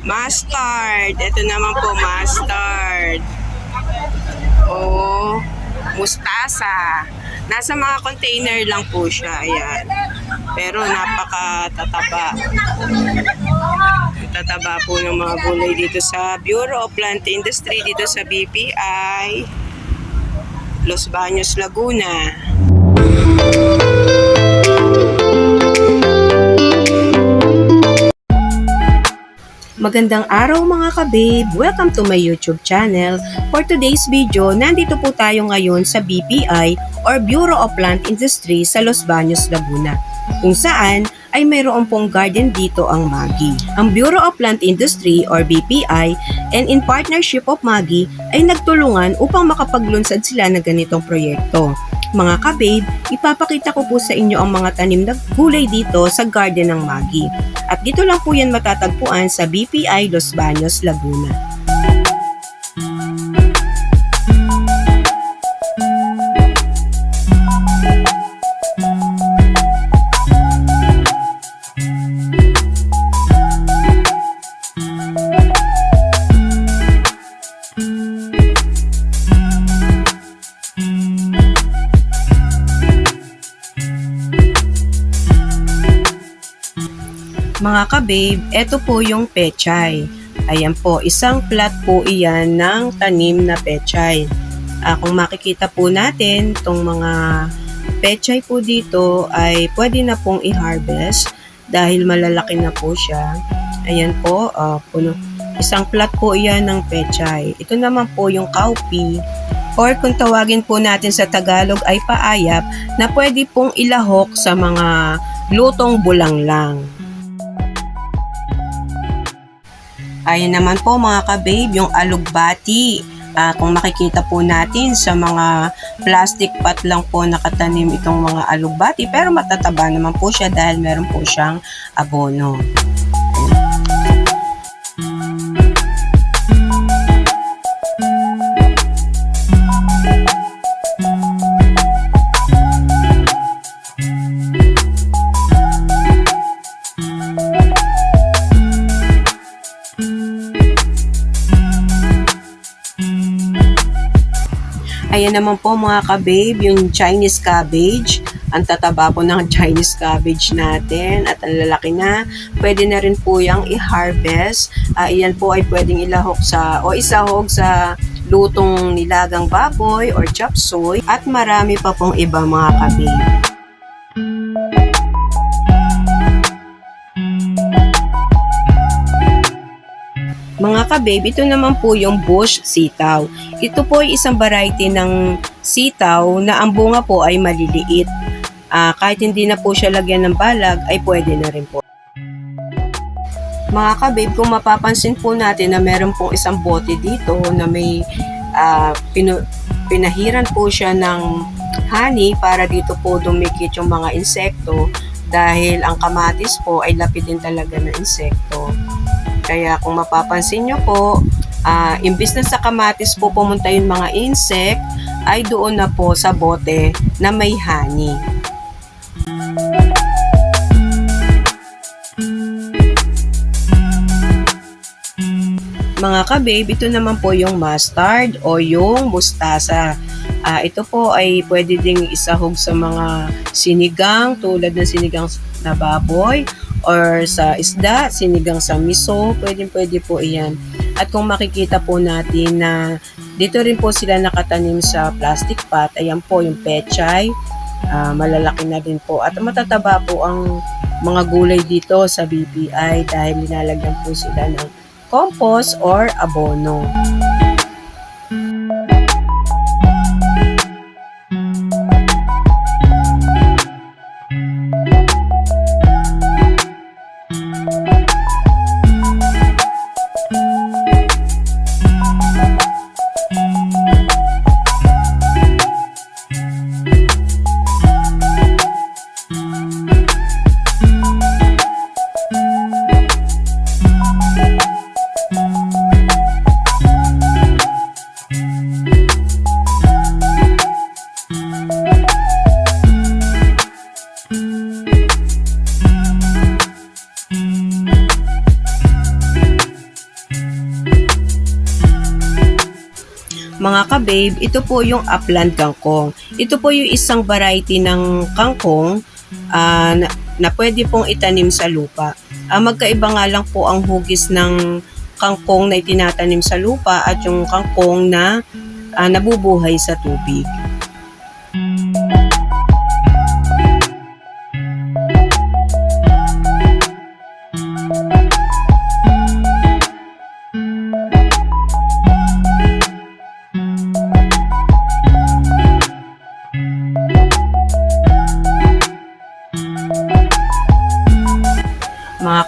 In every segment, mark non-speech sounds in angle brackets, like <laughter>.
Mustard. Ito naman po, mustard. Oh, mustasa. Nasa mga container lang po siya. Ayan. Pero napaka-tataba. Tataba po ng mga gulay dito sa Bureau of Plant Industry dito sa BPI. Los Baños, Laguna. Magandang araw mga kababe! Welcome to my YouTube channel. For today's video, nandito po tayo ngayon sa BPI or Bureau of Plant Industry sa Los Baños, Laguna kung saan ay mayroon pong garden dito ang Magi. Ang Bureau of Plant Industry or BPI and in partnership of Magi ay nagtulungan upang makapaglunsad sila ng ganitong proyekto. Mga kababe, ipapakita ko po sa inyo ang mga tanim na gulay dito sa garden ng Magi. At dito lang po yan matatagpuan sa BPI Los Baños, Laguna. Mga ka-babe, ito po yung pechay. Ayan po, isang plat po iyan ng tanim na pechay. Ah, kung makikita po natin, itong mga pechay po dito ay pwede na pong i-harvest dahil malalaki na po siya. Ayan po, ah, puno. Isang plat po iyan ng pechay. Ito naman po yung cowpea or kung tawagin po natin sa Tagalog ay paayap na pwede pong ilahok sa mga lutong bulang lang. Ayan naman po mga ka-babe, yung alugbati. Ah, kung makikita po natin sa mga plastic pot lang po nakatanim itong mga alugbati pero matataba naman po siya dahil meron po siyang abono. Ayan naman po mga ka-babe, yung Chinese cabbage. Ang tataba po ng Chinese cabbage natin at ang lalaki na. Pwede na rin po yung i-harvest. Ah, iyan po ay pwedeng ilahok sa o isahog sa lutong nilagang baboy or chop suey at marami pa pong iba mga ka-babe. Mga ka-babe, ito naman po yung bush sitaw. Ito po ay isang variety ng sitaw na ang bunga po ay maliliit. Ah, kahit hindi na po siya lagyan ng balag, ay pwede na rin po. Mga ka-babe, kung mapapansin po natin na meron pong isang bote dito na may ah, pinu- pinahiran po siya ng honey para dito po dumikit yung mga insekto dahil ang kamatis po ay lapid din talaga ng insekto. Kaya kung mapapansin nyo po, ah, imbis na sa kamatis po pumunta yung mga insect, ay doon na po sa bote na may honey. Mga ka-babe, ito naman po yung mustard o yung mustasa. Ah, ito po ay pwede ding isahog sa mga sinigang tulad ng sinigang na baboy or sa isda, sinigang sa miso, pwede pwede po iyan. At kung makikita po natin na dito rin po sila nakatanim sa plastic pot, ayan po yung pechay, ah, malalaki na din po. At matataba po ang mga gulay dito sa BPI dahil linalagyan po sila ng compost or abono. Mga ka-babe, ito po yung upland kangkong. Ito po yung isang variety ng kangkong ah, na, na pwede pong itanim sa lupa. Ah, magkaiba nga lang po ang hugis ng kangkong na itinatanim sa lupa at yung kangkong na ah, nabubuhay sa tubig. Mga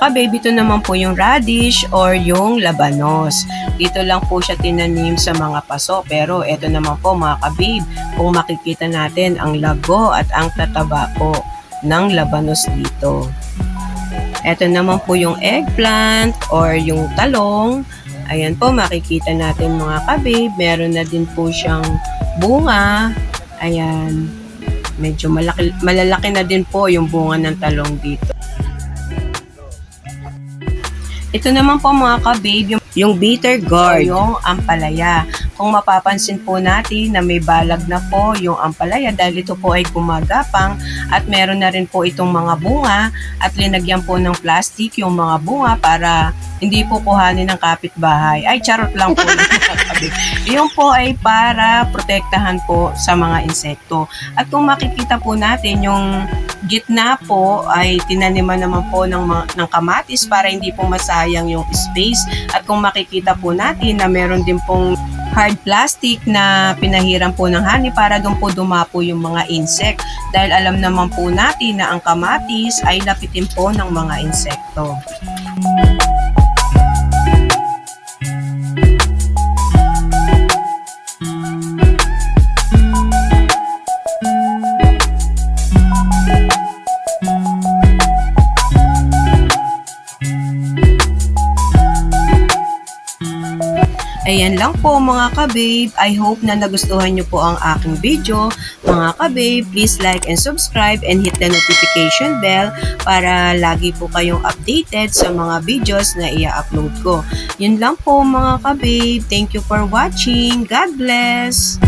ka-babe, ito naman po yung radish or yung labanos. Dito lang po siya tinanim sa mga paso. Pero ito naman po mga ka-babe, kung makikita natin ang lago at ang tataba po ng labanos dito. Ito naman po yung eggplant or yung talong. Ayan po, makikita natin mga ka-babe. Meron na din po siyang bunga. Ayan. Medyo malaki, malalaki na din po yung bunga ng talong dito. Ito naman po mga ka-babe, yung, yung bitter gourd, yung ampalaya. Kung mapapansin po natin na may balag na po yung ampalaya dahil ito po ay gumagapang at meron na rin po itong mga bunga at linagyan po ng plastic yung mga bunga para hindi po kuhanin ng kapitbahay. Ay, charot lang po. <laughs> yung po ay para protektahan po sa mga insekto. At kung makikita po natin yung gitna po ay tinaniman naman po ng, ng kamatis para hindi po masayang yung space. At kung makikita po natin na meron din pong hard plastic na pinahiram po ng honey para doon po dumapo yung mga insect. Dahil alam naman po natin na ang kamatis ay lapitin po ng mga insekto. Ayan lang po mga ka-babe. I hope na nagustuhan nyo po ang aking video. Mga ka-babe, please like and subscribe and hit the notification bell para lagi po kayong updated sa mga videos na i-upload ko. Yun lang po mga ka-babe. Thank you for watching. God bless!